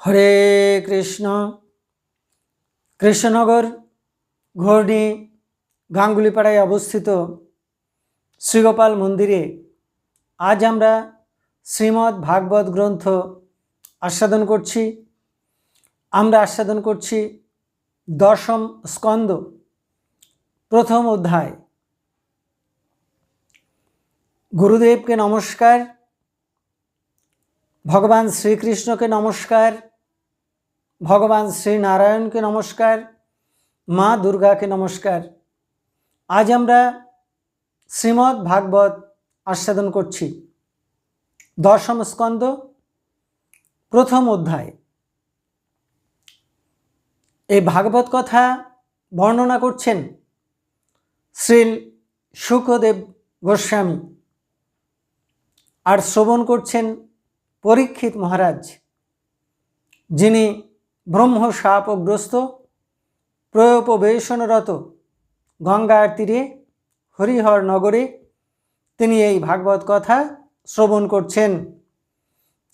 হরে কৃষ্ণ। কৃষ্ণনগর ঘূর্ণি গাঙ্গুলিপাড়ায় অবস্থিত শ্রীগোপাল মন্দিরে আজ আমরা শ্রীমদ্ ভাগবত গ্রন্থ আস্বাদন করছি। আমরা আস্বাদন করছি দশম স্কন্দ, প্রথম অধ্যায়। গুরুদেবকে নমস্কার, ভগবান শ্রীকৃষ্ণকে নমস্কার। ভগবান শ্রীনারায়ণকে নমস্কার, মা দুর্গাকে নমস্কার। আজ আমরা শ্রীমদ্ ভাগবত আস্বাদন করছি। দশম স্কন্দ প্রথম অধ্যায়। এই ভাগবত কথা বর্ণনা করছেন শ্রীল শুকদেব গোস্বামী আর শ্রবণ করছেন পরীক্ষিত মহারাজ, যিনি ব্রহ্ম শাপগ্রস্ত প্রয়োপবেশনরত গঙ্গার তীরে, হরিহর নগরে তিনি এই ভাগবত কথা শ্রবণ করছেন।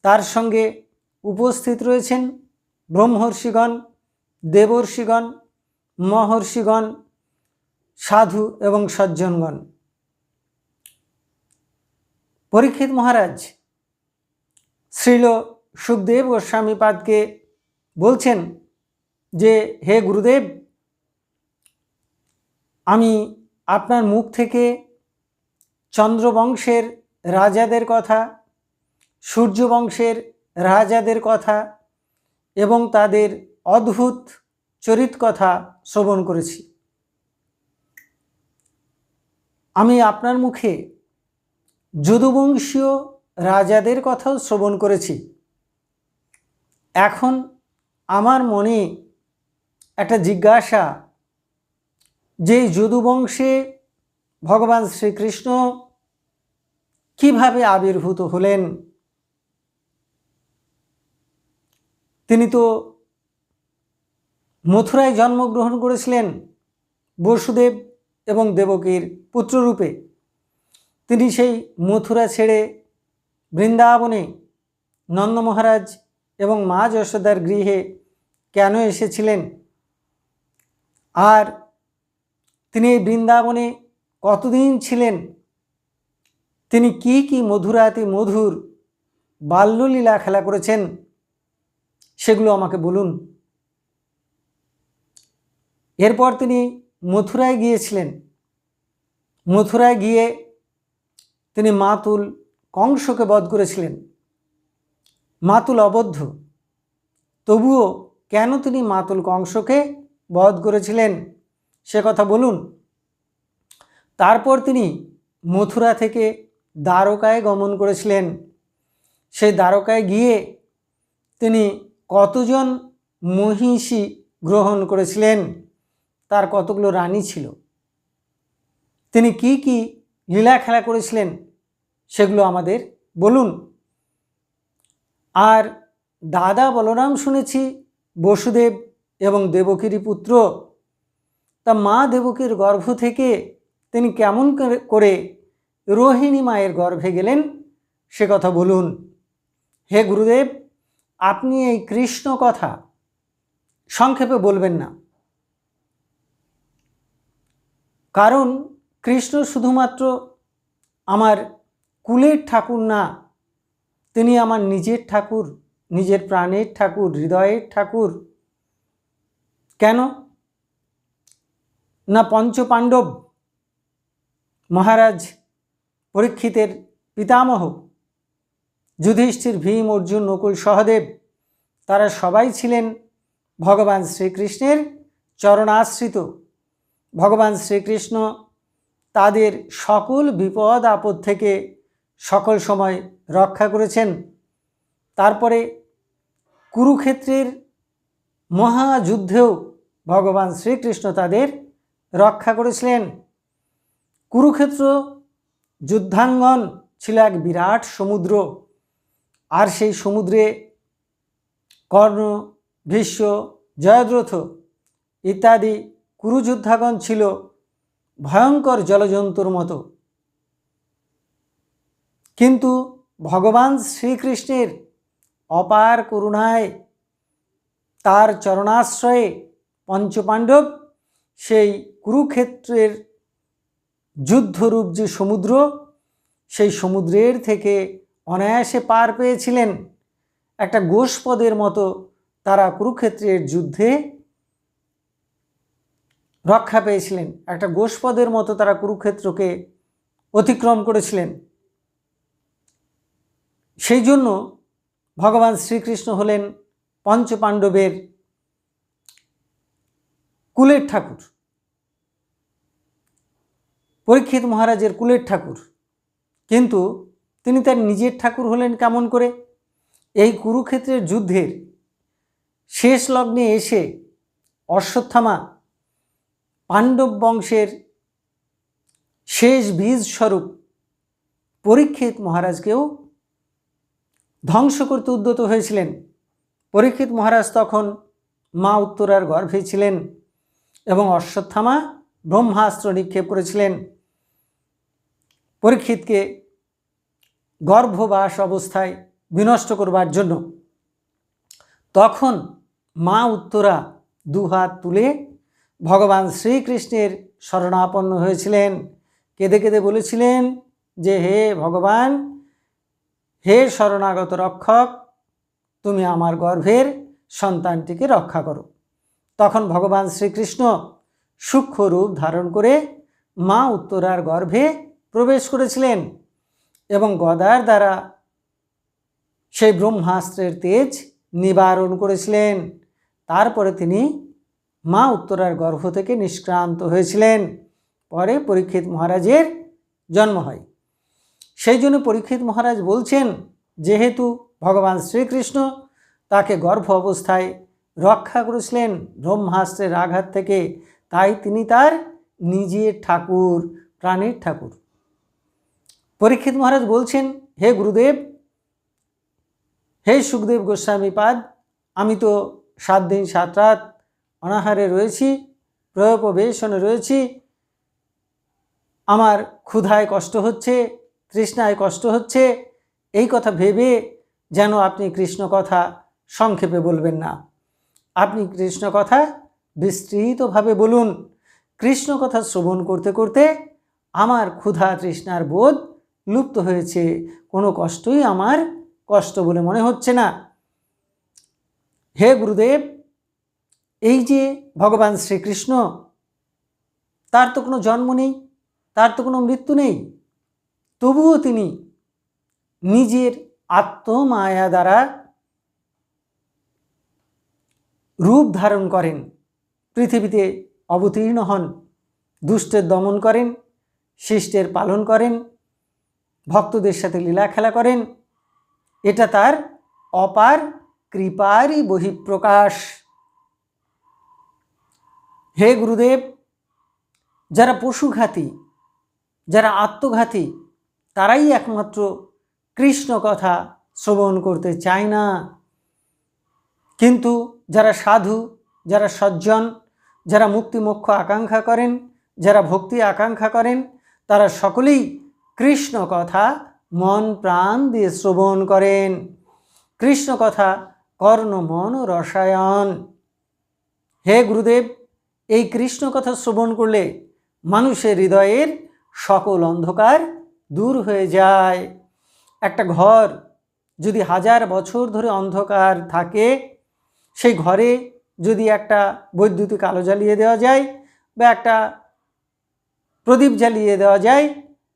তার সঙ্গে উপস্থিত রয়েছেন ব্রহ্মর্ষিগণ, দেবর্ষিগণ, মহর্ষিগণ, সাধু এবং সজ্জনগণ। পরীক্ষিত মহারাজ, শ্রীল সুখদেব গোস্বামীপাদকে বলছেন যে, হে গুরুদেব, আমি আপনার মুখ থেকে চন্দ্রবংশের রাজাদের কথা, সূর্যবংশের রাজাদের কথা এবং তাদের অদ্ভুত চরিত কথা শ্রবণ করেছি। আমি আপনার মুখে যদুবংশীয় রাজাদের কথাও শ্রবণ করেছি। এখন আমার মনে একটা জিজ্ঞাসা, যে যদুবংশে ভগবান শ্রীকৃষ্ণ কীভাবে আবির্ভূত হলেন? তিনি তো মথুরায় জন্মগ্রহণ করেছিলেন বসুদেব এবং দেবকীর পুত্ররূপে। তিনি সেই মথুরা ছেড়ে বৃন্দাবনে নন্দ মহারাজ এবং মা যশোদার গৃহে কেন এসেছিলেন? আর তিনি এই বৃন্দাবনে কতদিন ছিলেন? তিনি কি কি মধুরাতি মধুর বাল্যলীলা খেলা করেছেন? সেগুলো আমাকে বলুন। এরপর তিনি মথুরায় গিয়েছিলেন। মথুরায় গিয়ে তিনি মাতুল কংসকে বধ করেছিলেন। মাতুল অবদ্ধ। তবুও কেন তিনি মাতুল কংসকে বধ করেছিলেন? সে কথা বলুন। তারপর তিনি মথুরা থেকে দ্বারকায় গমন করেছিলেন। সেই দ্বারকায় গিয়ে তিনি কতজন মহিষী গ্রহণ করেছিলেন? তার কতগুলো রানী ছিল? তিনি কি কি লীলা খেলা করেছিলেন? সেগুলো আমাদের বলুন। আর দাদা বলরাম শুনেছি বসুদেব এবং দেবকীরই পুত্র। তা মা দেবকীর গর্ভ থেকে তিনি কেমন করে রোহিণী মায়ের গর্ভে গেলেন? সে কথা বলুন। হে গুরুদেব, আপনি এই কৃষ্ণ কথা সংক্ষেপে বলবেন না। কারণ কৃষ্ণ শুধুমাত্র আমার কুলের ঠাকুর না তিনি আমার নিজের ঠাকুর, নিজের প্রাণের ঠাকুর, হৃদয়ের ঠাকুর। কেন? না পঞ্চপাণ্ডব মহারাজ পরীক্ষিতের পিতামহ যুধিষ্ঠির ভীম, অর্জুন, নকুল, সহদেব, তারা সবাই ছিলেন ভগবান শ্রীকৃষ্ণের চরণাশ্রিত। ভগবান শ্রীকৃষ্ণ তাদের সকল বিপদ আপদ থেকে সকল সময় রক্ষা করেছেন। তারপরে কুরুক্ষেত্রের মহাযুদ্ধেও ভগবান শ্রীকৃষ্ণ তাদের রক্ষা করেছিলেন। কুরুক্ষেত্র যুদ্ধাঙ্গন ছিল এক বিরাট সমুদ্র। আর সেই সমুদ্রে কর্ণ, ভীষ্ম, জয়দ্রথ ইত্যাদি কুরুযোদ্ধাগণ ছিল ভয়ঙ্কর জলজন্তুর মতো। কিন্তু ভগবান শ্রীকৃষ্ণের অপার করুণায় তার চরণাশ্রয়ে পঞ্চপাণ্ডব সেই কুরুক্ষেত্রের যুদ্ধরূপ যে সমুদ্র, সেই সমুদ্রের থেকে অনায়াসে পার পেয়েছিলেন। একটা গোষ্পদের মতো তারা কুরুক্ষেত্রের যুদ্ধে রক্ষা পেয়েছিলেন। একটা গোষ্পদের মতো তারা কুরুক্ষেত্রকে অতিক্রম করেছিলেন। সেই জন্য ভগবান শ্রীকৃষ্ণ হলেন পঞ্চপাণ্ডবের কুলের ঠাকুর। পরীক্ষিত মহারাজের কুলের ঠাকুর। কিন্তু তিনি তার নিজের ঠাকুর হলেন কেমন করে? এই কুরুক্ষেত্রের যুদ্ধের শেষ লগ্নে এসে অশ্বত্থামা পাণ্ডব বংশের শেষ বীজ স্বরূপ পরীক্ষিত মহারাজকেও ধ্বংস করতে উদ্যত হয়েছিলেন। পরীক্ষিত মহারাজ তখন মা উত্তরার গর্ভে ছিলেন এবং অশ্বত্থামা ব্রহ্মাস্ত্র নিক্ষেপ করেছিলেন। পরীক্ষিতকে গর্ভবাস অবস্থায় বিনষ্ট করবার জন্য তখন মা উত্তরা দুহাত তুলে ভগবান শ্রীকৃষ্ণের শরণাপন্ন হয়েছিলেন। কেঁদে কেঁদে বলেছিলেন যে হে ভগবান হে শরণাগত রক্ষক, তুমি আমার গর্ভের সন্তানটিকে রক্ষা করো। তখন ভগবান শ্রীকৃষ্ণ সূক্ষ্ম রূপ ধারণ করে মা উত্তরার গর্ভে প্রবেশ করেছিলেন এবং গদার দ্বারা সেই ব্রহ্মাস্ত্রের তেজ নিবারণ করেছিলেন। তারপরে তিনি মা উত্তরার গর্ভ থেকে নিষ্ক্রান্ত হয়েছিলেন। পরে পরীক্ষিত মহারাজের জন্ম হয়। সেই জন্য পরীক্ষিত মহারাজ বলছেন, যেহেতু ভগবান শ্রীকৃষ্ণ তাকে গর্ভ অবস্থায় রক্ষা করেছিলেন ব্রহ্মাস্ত্রের আঘাত থেকে, তাই তিনি তার নিজের ঠাকুর, প্রাণের ঠাকুর। পরীক্ষিত মহারাজ বলছেন, হে গুরুদেব, হে সুখদেব গোস্বামী পাদ, আমি তো সাত দিন সাত রাত অনাহারে রয়েছি প্রয়োপবেশনে রয়েছি, আমার ক্ষুধায় কষ্ট হচ্ছে তৃষ্ণায় কষ্ট হচ্ছে, এই কথা ভেবে যেন আপনি কৃষ্ণ কথা সংক্ষেপে বলবেন না। আপনি কৃষ্ণ কথা বিস্তৃতভাবে বলুন। কৃষ্ণ কথা শ্রবণ করতে করতে আমার ক্ষুধা তৃষ্ণার বোধ লুপ্ত হয়েছে। কোনো কষ্টই আমার কষ্ট বলে মনে হচ্ছে না। হে গুরুদেব, এই যে ভগবান শ্রীকৃষ্ণ, তার তো কোনো জন্ম নেই, তার তো কোনো মৃত্যু নেই। তবুও তিনি নিজের আত্মমায়া দ্বারা রূপ ধারণ করেন, পৃথিবীতে অবতীর্ণ হন, দুষ্টের দমন করেন, শিষ্টের পালন করেন, ভক্তদের সাথে লীলা খেলা করেন। এটা তার অপার কৃপারই বহিঃপ্রকাশ। হে গুরুদেব, যারা পশুঘাতী, যারা আত্মঘাতী তারাই একমাত্র কৃষ্ণ কথা শ্রবণ করতে চায় না। কিন্তু যারা সাধু, যারা সজ্জন, যারা মুক্তিমোক্ষ আকাঙ্ক্ষা করেন, যারা ভক্তি আকাঙ্ক্ষা করেন, তারা সকলেই কৃষ্ণ কথা মন প্রাণ দিয়ে শ্রবণ করেন। কৃষ্ণ কথা কর্ণ, মন, রসায়ন। হে গুরুদেব, এই কৃষ্ণ কথা শ্রবণ করলে মানুষের হৃদয়ের সকল অন্ধকার দূর হয়ে যায়। একটা ঘর যদি হাজার বছর ধরে অন্ধকার থাকে, সেই ঘরে যদি একটা বৈদ্যুতিক আলো জ্বালিয়ে দেওয়া যায় বা একটা প্রদীপ জ্বালিয়ে দেওয়া যায়,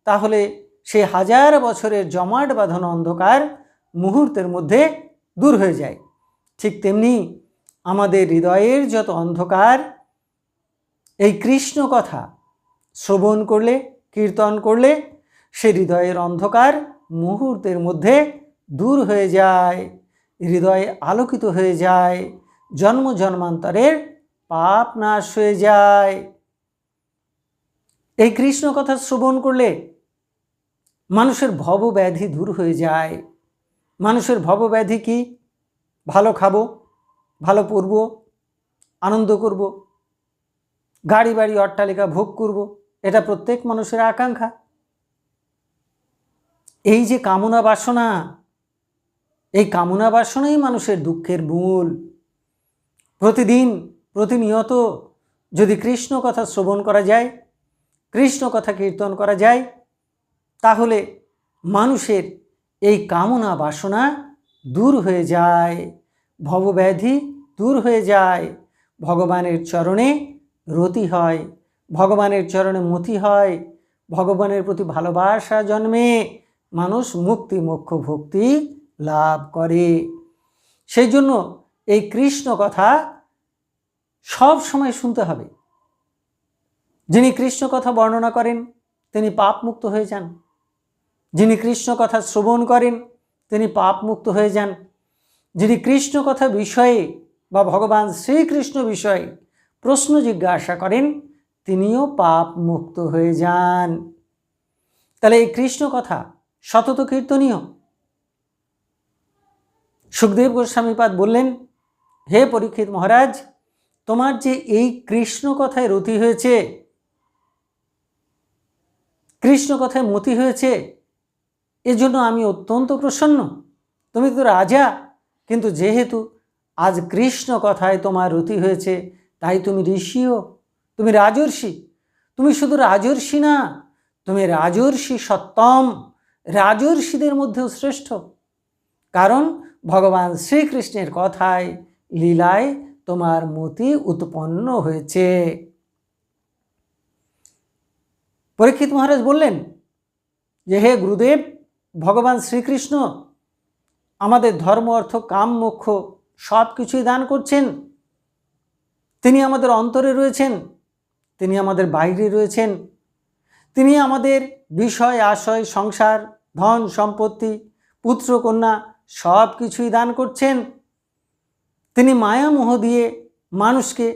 তাহলে সে হাজার বছরের জমাট বাঁধানো অন্ধকার মুহূর্তের মধ্যে দূর হয়ে যায়। ঠিক তেমনি আমাদের হৃদয়ের যত অন্ধকার, এই কৃষ্ণ কথা শ্রবণ করলে, কীর্তন করলে সে হৃদয়ের অন্ধকার মুহূর্তের মধ্যে দূর হয়ে যায়, হৃদয় আলোকিত হয়ে যায়, জন্ম জন্মান্তরের পাপ নাশ হয়ে যায়। এই কৃষ্ণ কথা শ্রবণ করলে মানুষের ভবব্যাধি দূর হয়ে যায়। মানুষের ভবব্যাধি কি? ভালো খাব, ভালো পরব আনন্দ করব, গাড়ি বাড়ি অট্টালিকা ভোগ করব, এটা প্রত্যেক মানুষের আকাঙ্ক্ষা। এই যে কামনা বাসনা, এই কামনা বাসনাই মানুষের দুঃখের মূল। প্রতিদিন, প্রতিনিয়ত যদি কৃষ্ণ কথা শ্রবণ করা যায়, কৃষ্ণ কথা কীর্তন করা যায়, তাহলে মানুষের এই কামনা বাসনা দূর হয়ে যায়, ভবব্যাধি দূর হয়ে যায়, ভগবানের চরণে রতি হয়, ভগবানের চরণে মতি হয়, ভগবানের প্রতি ভালোবাসা জন্মে মানুষ মুক্তি, মোক্ষ ভক্তি লাভ করে। সেই জন্য এই কৃষ্ণ কথা সব সময় শুনতে হবে। যিনি কৃষ্ণ কথা বর্ণনা করেন, তিনি পাপ মুক্ত হয়ে যান। যিনি কৃষ্ণ কথা শ্রবণ করেন, তিনি পাপ মুক্ত হয়ে যান। যিনি কৃষ্ণ কথা বিষয়ে বা ভগবান শ্রীকৃষ্ণ বিষয়ে প্রশ্ন জিজ্ঞাসা করেন, তিনিও পাপ মুক্ত হয়ে যান। তাহলে এই কৃষ্ণ কথা শতত কীর্তনীয়। সুখদেব গোস্বামীপাদ বললেন, হে পরীক্ষিত মহারাজ, তোমার যে এই কৃষ্ণ কথায় রতি হয়েছে, কৃষ্ণ কথায় মতি হয়েছে এজন্য আমি অত্যন্ত প্রসন্ন। তুমি তো রাজা, কিন্তু যেহেতু আজ কৃষ্ণ কথায় তোমার রতি হয়েছে, তাই তুমি ঋষিও, তুমি রাজর্ষি। তুমি শুধু রাজর্ষি না, তুমি রাজর্ষি সত্তম। রাজর্ষিদের মধ্যেও শ্রেষ্ঠ। কারণ ভগবান শ্রীকৃষ্ণের কথায়, লীলায় তোমার মতি উৎপন্ন হয়েছে। পরীক্ষিত মহারাজ বললেন, যে হে গুরুদেব, ভগবান শ্রীকৃষ্ণ আমাদের ধর্ম, অর্থ, কাম, মোক্ষ সব কিছুই দান করছেন। তিনি আমাদের অন্তরে রয়েছেন, তিনি আমাদের বাইরে রয়েছেন, তিনি আমাদের বিষয়, আশয়, সংসার ধন সম্পত্তি, পুত্র, কন্যা সব কিছুই দান করছেন। তিনি মায়ামোহ দিয়ে মানুষকে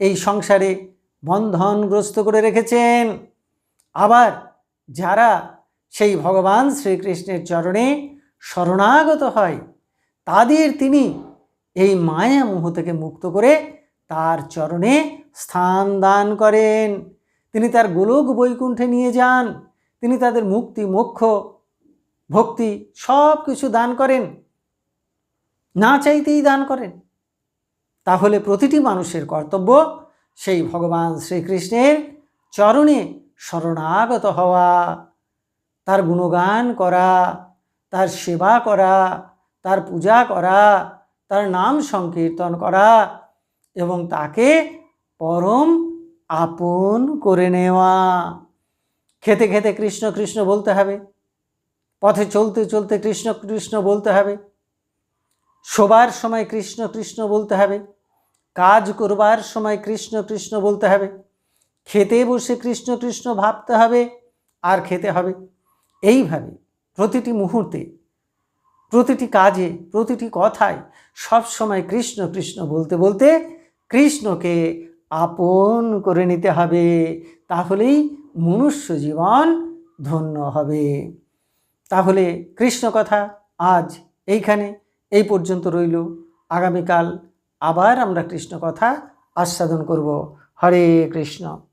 এই সংসারে বন্ধনগ্রস্ত করে রেখেছেন। আবার যারা সেই ভগবান শ্রীকৃষ্ণের চরণে শরণাগত হয়, তাদের তিনি এই মায়ামোহ থেকে মুক্ত করে তার চরণে স্থান দান করেন। তিনি তার গোলক বৈকুণ্ঠে নিয়ে যান। তিনি তাদের মুক্তি, মোক্ষ ভক্তি সব কিছু দান করেন। না চাইতেই দান করেন। তাহলে প্রতিটি মানুষের কর্তব্য সেই ভগবান শ্রীকৃষ্ণের চরণে শরণাগত হওয়া। তার গুণগান করা, তার সেবা করা, তার পূজা করা, তার নাম সংকীর্তন করা এবং তাকে পরম আপন করে নেওয়া। খেতে খেতে কৃষ্ণ কৃষ্ণ বলতে হবে। পথে চলতে চলতে কৃষ্ণ কৃষ্ণ বলতে হবে। শোবার সময় কৃষ্ণ কৃষ্ণ বলতে হবে। কাজ করবার সময় কৃষ্ণ কৃষ্ণ বলতে হবে। খেতে বসে কৃষ্ণ কৃষ্ণ ভাবতে হবে, আর খেতে হবে। এইভাবে প্রতিটি মুহূর্তে, প্রতিটি কাজে, প্রতিটি কথায় সব সময় কৃষ্ণ কৃষ্ণ বলতে বলতে কৃষ্ণকে আপন করে নিতে হবে। তাহলেই মনুষ্য জীবন ধন্য হবে। তাহলে কৃষ্ণ কথা আজ এইখানে এই পর্যন্ত রইল। আগামীকাল আবার আমরা কৃষ্ণ কথা আস্বাদন করব। হরে কৃষ্ণ।